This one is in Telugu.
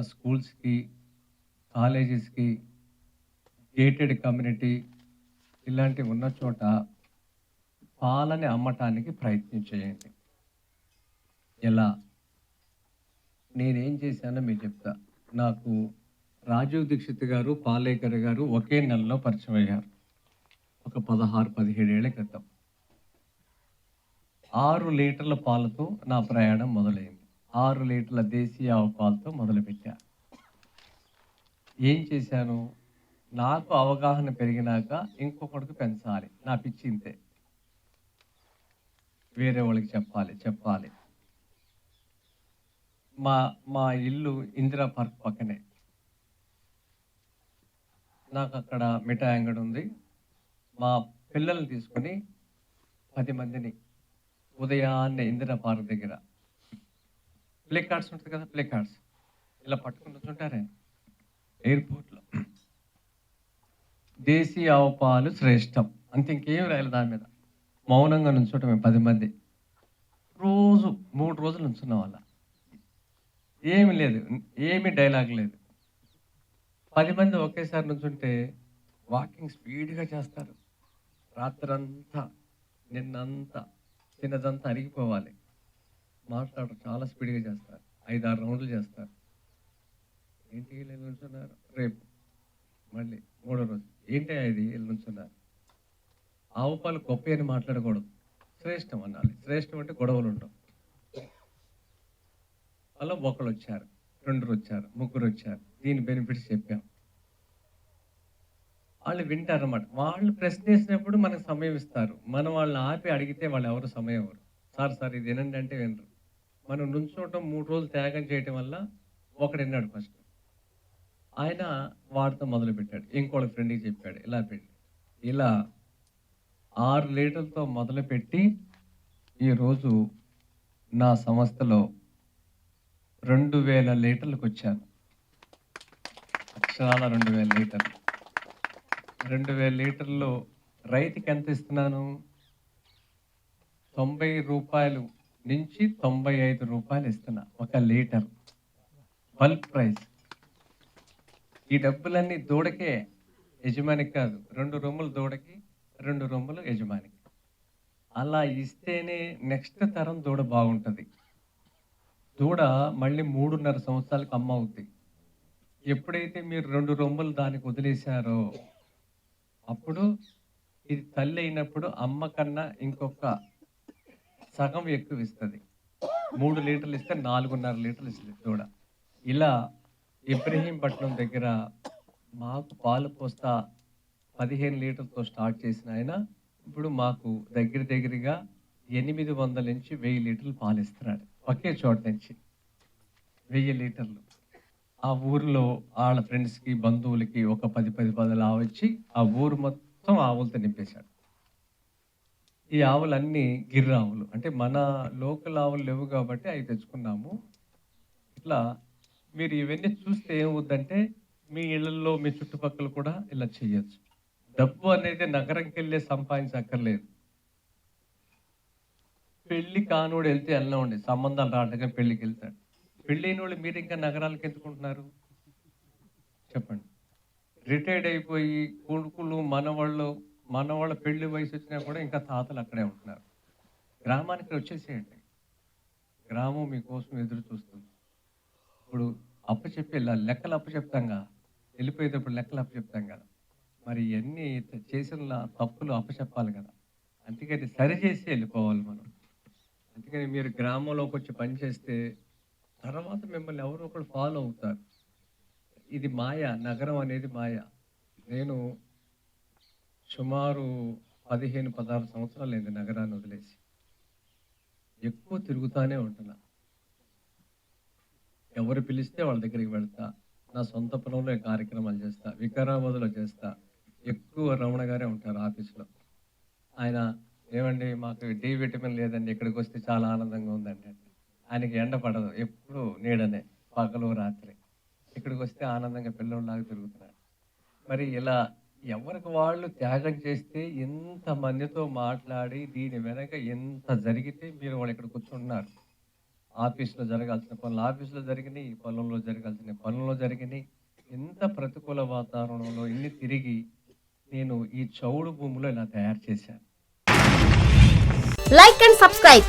ఉన్న స్కూల్స్కి కాలేజెస్కి గేటెడ్ కమ్యూనిటీ ఇలాంటివి ఉన్న చోట పాలని అమ్మటానికి ప్రయత్నం చేయండి. ఎలా? నేనేం చేశానో మీకు చెప్తా. నాకు రాజీవ్ దీక్షిత్ గారు పాలేకర్ గారు ఒకే నెలలో పరిచయం అయ్యారు. ఒక పదహారు పదిహేడేళ్ళ క్రితం. ఆరు లీటర్ల పాలతో నా ప్రయాణం మొదలైంది. ఆరు లీటర్ల దేశీయ ఆవు పాలతో మొదలుపెట్టా. ఏం చేశాను? నాకు అవగాహన పెరిగినాక ఇంకొకటికి పెంచాలి. నా పిచ్చి ఇంతే. వేరే వాళ్ళకి చెప్పాలి చెప్పాలి. మా మా ఇల్లు ఇందిరా పార్క్ పక్కనే. నాకు అక్కడ మిఠాయి అంగడి ఉంది. మా పిల్లల్ని తీసుకొని పది మందిని ఉదయాన్నే ఇందిరా పార్క్ దగ్గర ప్లే కార్డ్స్ ఉంటుంది కదా ప్లే కార్డ్స్. ఇలా పట్టుకుని వచ్చుంటారే ఎయిర్పోర్ట్లో. దేశీయ ఆవు పాలు శ్రేష్టం. అంతే ఇంకేం రాయాలి దాని మీద? మౌనంగా నుంచోటమే పది మంది. రోజు మూడు రోజులు నుంచున్న వాళ్ళ. ఏమి లేదు ఏమి డైలాగ్ లేదు. పది మంది ఒకేసారి నుంచుంటే వాకింగ్ స్పీడ్గా చేస్తారు. రాత్రంతా నిన్నంతా తిన్నదంతా అరిగిపోవాలి. మాట్లాడరు చాలా స్పీడ్గా చేస్తారు. ఐదు ఆరు రౌండ్లు చేస్తారు. ఏంటి వీళ్ళు నుంచున్నారు? రేపు. మళ్ళీ మూడో రోజు. ఏంటి ఇది వీళ్ళు నుంచున్నారు? ఆవు పాలు గొప్ప అని మాట్లాడకూడదు. శ్రేష్టం అనాలి. శ్రేష్టం అంటే గొడవలు ఉండవు. అలా ఒకళ్ళు వచ్చారు. రెండు వచ్చారు. ముగ్గురు వచ్చారు. దీని బెనిఫిట్స్ చెప్పాం. వాళ్ళు వింటారు అన్నమాట వాళ్ళు ప్రశ్న వేసినప్పుడు మనకు సమయం ఇస్తారు. మనం వాళ్ళని ఆపి అడిగితే వాళ్ళు ఎవరు సమయం ఎవరు సార్ సార్ ఇది వినండి అంటే వినరు. మనం నుంచోవటం మూడు రోజులు త్యాగం చేయటం వల్ల ఒకడు విన్నాడు ఫస్ట్. ఆయన వాడితో మొదలు పెట్టాడు ఇంకోళ్ళ ఫ్రెండ్కి చెప్పాడు. ఇలా పెట్టి ఇలా ఆరు లీటర్లతో మొదలుపెట్టి ఈరోజు నా సంస్థలో రెండు వేల లీటర్లకు వచ్చాను. అక్షరాల రెండు వేల లీటర్లు. రెండు వేల లీటర్లు రైతుకి ఎంత ఇస్తున్నాను? తొంభై రూపాయలు నుంచి తొంభై ఐదు రూపాయలు ఇస్తున్నా ఒక లీటర్. Bulk price. ఈ డబ్బులన్నీ దూడకే యజమానికి కాదు రెండు రొమ్ములు దూడకి రెండు రొమ్ములు యజమానికి. అలా ఇస్తేనే నెక్స్ట్ తరం దూడ బాగుంటుంది. దూడ మళ్ళీ మూడున్నర సంవత్సరాలకు అమ్మ అవుద్ది. ఎప్పుడైతే మీరు రెండు రొమ్ములు దానికి వదిలేశారో అప్పుడు ఇది తల్లి అయినప్పుడు అమ్మ కన్నా ఇంకొక సగం ఎక్కువ ఇస్తుంది మూడు లీటర్లు ఇస్తే నాలుగున్నర లీటర్లు ఇస్తుంది దూడ. ఇలా ఇబ్రహీంపట్నం దగ్గర మాకు పాలు పోస్తా పదిహేను లీటర్లతో స్టార్ట్ చేసిన ఆయన ఇప్పుడు మాకు దగ్గర దగ్గరగా ఎనిమిది వందల నుంచి వెయ్యి లీటర్లు పాలు ఇస్తున్నాడు ఒకే చోట నుంచి వెయ్యి లీటర్లు. ఆ ఊరిలో వాళ్ళ ఫ్రెండ్స్కి బంధువులకి ఒక పది పది పదులు ఆవచ్చి ఆ ఊరు మొత్తం ఆవులతో నింపేశాడు. ఈ ఆవులన్నీ గిర్ర ఆవులు. అంటే మన లోకల్ ఆవులు లేవు కాబట్టి అవి తెచ్చుకున్నాము. ఇట్లా మీరు ఇవన్నీ చూస్తే ఏమవుద్దంటే మీ ఇళ్ళల్లో మీ చుట్టుపక్కల కూడా ఇలా చేయొచ్చు డబ్బు అనేది నగరంకి వెళ్ళే సంపాదించక్కర్లేదు. పెళ్ళి కానోడు వెళ్తే ఎలా ఉండే సంబంధాలు రాటగా పెళ్ళికి వెళ్తాడు. పెళ్ళైన వాళ్ళు మీరు ఇంకా నగరాలకు ఎందుకుంటున్నారు? చెప్పండి. రిటైర్డ్ అయిపోయి కొడుకులు మనవాళ్ళు మనవాళ్ళ పెళ్ళి వయసు వచ్చినా కూడా ఇంకా తాతలు అక్కడే ఉంటున్నారు. గ్రామానికి వచ్చేసేయండి. గ్రామం మీకోసం ఎదురు చూస్తుంది. ఇప్పుడు అప్పు చెప్పి వెళ్ళాలి లెక్కలు అప్పు చెప్తాంగా వెళ్ళిపోయేటప్పుడు లెక్కలు అప్పు చెప్తాం కదా. మరి ఇవన్నీ చేసిన తప్పులు అప్పు చెప్పాలి కదా. అందుకని సరి చేసి వెళ్ళిపోవాలి మనం. అందుకని మీరు గ్రామంలోకి వచ్చి పనిచేస్తే తర్వాత మిమ్మల్ని ఎవరో ఒకరు ఫాలో అవుతారు. ఇది మాయ నగరం అనేది మాయ. నేను సుమారు పదిహేను పదహారు సంవత్సరాలు అయింది నగరాన్ని వదిలేసి. ఎక్కువ తిరుగుతానే ఉంటున్నా. ఎవరు పిలిస్తే వాళ్ళ దగ్గరికి వెళ్తా. నా సొంత పొలంలో కార్యక్రమాలు చేస్తా. వికారాబాద్లో చేస్తా. ఎక్కువ రమణ గారే ఉంటారు ఆఫీస్లో. ఆయన ఏమండి మాకు డి విటమిన్ లేదండి ఇక్కడికి వస్తే చాలా ఆనందంగా ఉందండి అంటే ఆయనకి ఎండ పడదు ఎప్పుడు నీడనే పగలు రాత్రి. ఇక్కడికి వస్తే ఆనందంగా పిల్లల్లాగా తిరుగుతున్నాడు. మరి ఇలా ఎవరికి వాళ్ళు త్యాగం చేస్తే ఎంత మందితో మాట్లాడి దీని వెనక ఎంత జరిగితే మీరు వాళ్ళు ఇక్కడ కూర్చుంటున్నారు. ఆఫీస్లో జరగాల్సిన పనులు ఆఫీస్లో జరిగినాయి ఈ పనుల్లో జరగాల్సిన పనుల్లో జరిగినాయి. ఎంత ప్రతికూల వాతావరణంలో ఇన్ని తిరిగి నేను ఈ చౌడు భూమిలో ఇలా తయారు చేశాను. Like and subscribe